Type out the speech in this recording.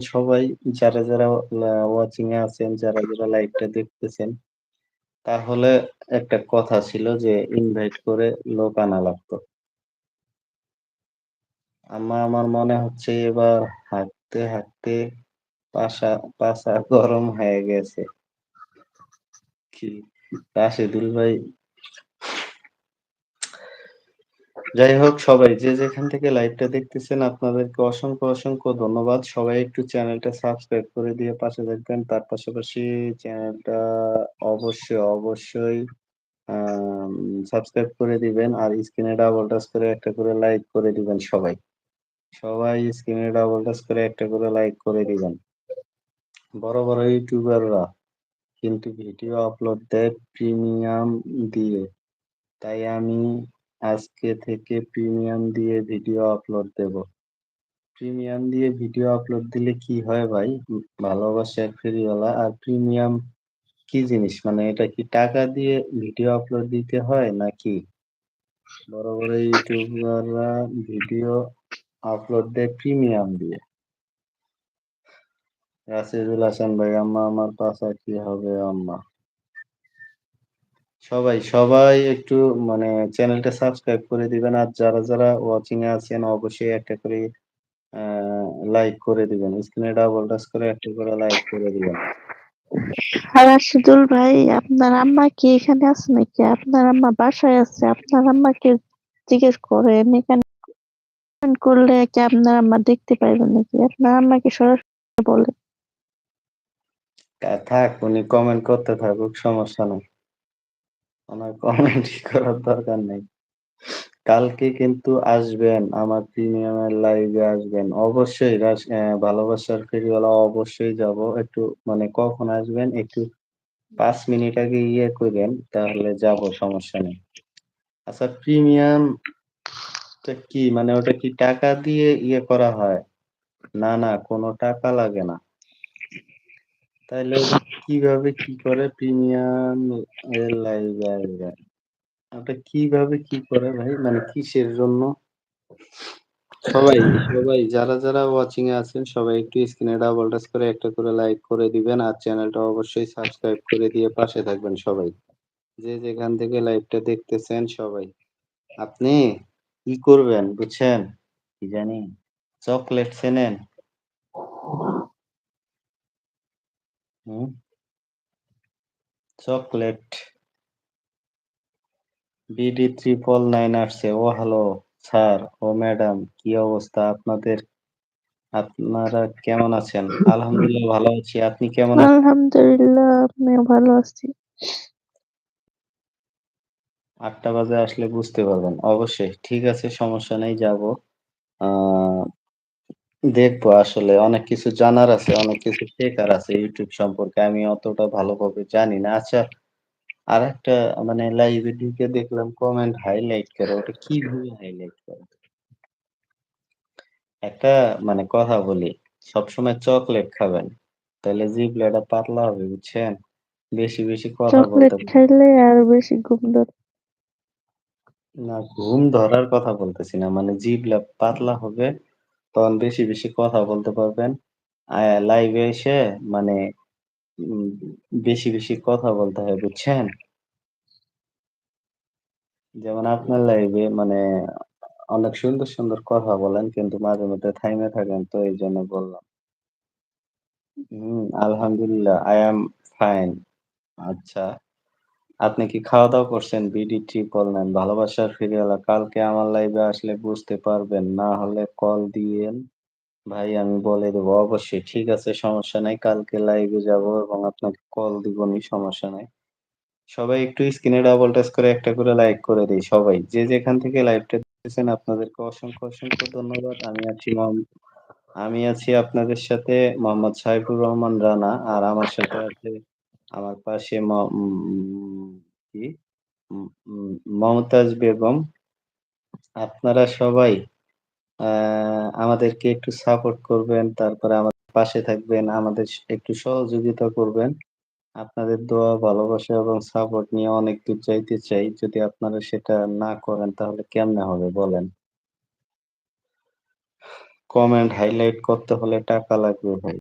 সবাই যারা, যারা ওয়াচিং এ আছেন, যারা, যারা লাইভটা দেখতেছেন, তাহলে একটা কথা ছিল যে ইনভাইট করে লোক আনা লাগতো। আমা আমার মনে হচ্ছে এবার হাঁটতে, হাঁটতে পাশা পাছা গরম হয়ে গেছে। কি রাশেদুল ভাই যাই হোক সবাই যে যেখান থেকে লাইভটা দেখতেছেন আপনাদেরকে অসংখ্য, অসংখ্য ধন্যবাদ। সবাই একটু চ্যানেলটা সাবস্ক্রাইব করে দিয়ে পাশে থাকবেন। তার পাশাপাশি চ্যানেলটা অবশ্যই, অবশ্যই সাবস্ক্রাইব করে দিবেন। আর স্ক্রিনে ডাবল টাচ করে একটা করে লাইক করে দিবেন সবাই। সবাই স্ক্রিনে ডাবল টাচ করে একটা করে লাইক করে দিবেন। বড়, বড় ইউটিউবাররা কিন্তু ভিডিও আপলোড দেয় প্রিমিয়াম দিয়ে। তাই আমি আজকে থেকে প্রিমিয়াম দিয়ে ভিডিও আপলোড দেব। প্রিমিয়াম দিয়ে ভিডিও আপলোড দিলে কি হয় ভাই? ভালোবাসার ফেরিওয়ালা আর প্রিমিয়াম কি জিনিস? মানে এটা কি টাকা দিয়ে ভিডিও আপলোড দিতে হয় নাকি? বড়, বড় ইউটিউবাররা ভিডিও আপলোড দেয় প্রিমিয়াম দিয়ে। রাশেদুল হাসান ভাই, আম্মা আমার পাছা কি হবে আম্মা? সবাই, সবাই একটু মানে চ্যানেলটা সাবস্ক্রাইব করে দিবেন। আর যারা, যারা ওয়াচিং এ আছেন অবশ্যই একটা করে লাইক করে দিবেন। স্ক্রিনে ডাবল টাচ করে একটা করে লাইক করে দিবেন। আর রাশেদুল ভাই আপনার আম্মা কি এখানে আছে নাকি? আপনার আম্মা বাসায় আছে। আপনার আম্মাকে জিজ্ঞেস করেন এখানে করলে কি আপনার আম্মা দেখতে পাইবে নাকি? আপনার আম্মাকে সরাসরি বলেন। থাক উনি কমেন্ট করতে থাকুক সমস্যা নাই। উনার কমেন্টই করার দরকার নেই। কালকে কিন্তু আসবেন আমার প্রিমিয়ামের লাইভে আসবেন। অবশ্যই ভালোবাসার ফেরিওয়ালা অবশ্যই যাব একটু মানে কখন আসবেন একটু পাঁচ মিনিট আগে ইয়ে কইরেন তাহলে যাব সমস্যা নেই। আচ্ছা প্রিমিয়াম কি? মানে ওটা কি টাকা দিয়ে ইয়ে করা হয়? না, না কোনো টাকা লাগে না। ওটা কীভাবে কি করে প্রিমিয়াম আসবেন? ওটা কীভাবে কি করে ভাই? মানে কিসের জন্য? সবাই, সবাই যারা, যারা ওয়াচিং এ আছেন সবাই একটু স্ক্রিনে ডাবল টাচ করে একটা করে লাইক করে দিবেন। আর চ্যানেলটা অবশ্যই সাবস্ক্রাইব করে দিয়ে পাশে থাকবেন সবাই। যে যেখান থেকে লাইভটা দেখতেছেন সবাই। আপনি কি করবেন বুঝছেন? কি জানি? চকলেট চেনেন? হুম? চকলেট। বিডি ট্রিপল নাইন আসছে। ও হ্যালো স্যার, ও ম্যাডাম কি অবস্থা আপনাদের? আপনারা কেমন আছেন? আলহামদুলিল্লাহ ভালো আছি। আপনি কেমন আছেন? আলহামদুলিল্লাহ আমিও ভালো আছি। আটটা বাজে আসলে বুঝতে পারবেন। অবশ্যই। ঠিক আছে সমস্যা নাই যাব। দেখব আসলে অনেক কিছু জানার আছে, অনেক কিছু শেখার আছে YouTube সম্পর্কে। আমি অতটা ভালোভাবে জানি না। আচ্ছা আরেকটা মানে লাইভে ঢুকে দেখলাম কমেন্ট হাইলাইট করে। ওটা কীভাবে হাইলাইট করে? একটা মানে কথা বলি, সবসময় চকলেট খাবেন। তাইলে জিহ্বাটা পাতলা হবে বুঝছেন? বেশি, বেশি কথা চকলেট বলতে। খাইলে আরও বেশি ঘুম ধরে। না ঘুম ধরার কথা বলতেছি না। মানে জিহ্বা পাতলা হবে তখন বেশি, বেশি কথা বলতে পারবেন। লাইভে এসে মানে বেশি, বেশি কথা বলতে হয় বুঝছেন? যেমন আপনার লাইভে মানে অনেক সুন্দর, সুন্দর কথা বলেন কিন্তু মাঝে মধ্যে থাইমে থাকেন তো এই জন্য বললাম। হম আলহামদুলিল্লাহ আই এম ফাইন আচ্ছা। আপনি কি খাওয়া-দাওয়া করছেন? বিডি ট্রিপল নাইন ভালোবাসার ফেরিওয়ালা কালকে আমার লাইভে আসলে বুঝতে পারবেন। না হলে কল দিয়েন। ভাই আমি বলে দেবো অবশ্যই। ঠিক আছে সমস্যা নাই। কালকে লাইভে যাব এবং আপনাকে কল দিবনি সমস্যা নাই। সবাই একটু স্ক্রিনে ডাবল টাচ করে একটা করে লাইক করে দেই সবাই। যে যেখান থেকে লাইভটা দেখতেছেন আপনাদেরকে অসংখ্য, অসংখ্য ধন্যবাদ। আমি আছি আমি আছি আপনাদের সাথে মোহাম্মদ সাইফুর রহমান রানা। আর আমার সাথে আছে আমার পাশে মমতাজ বেগম। আপনারা সবাই আমাদেরকে একটু সাপোর্ট করবেন। তারপরে আমাদের পাশে থাকবেন। আমাদের একটু সহযোগিতা করবেন। আপনাদের দোয়া, ভালোবাসা এবং সাপোর্ট নিয়ে অনেক দূর যাইতে চাই। যদি আপনারা সেটা না করেন তাহলে কেমনে হবে বলেন? কমেন্ট হাইলাইট করতে হলে টাকা লাগবে ভাই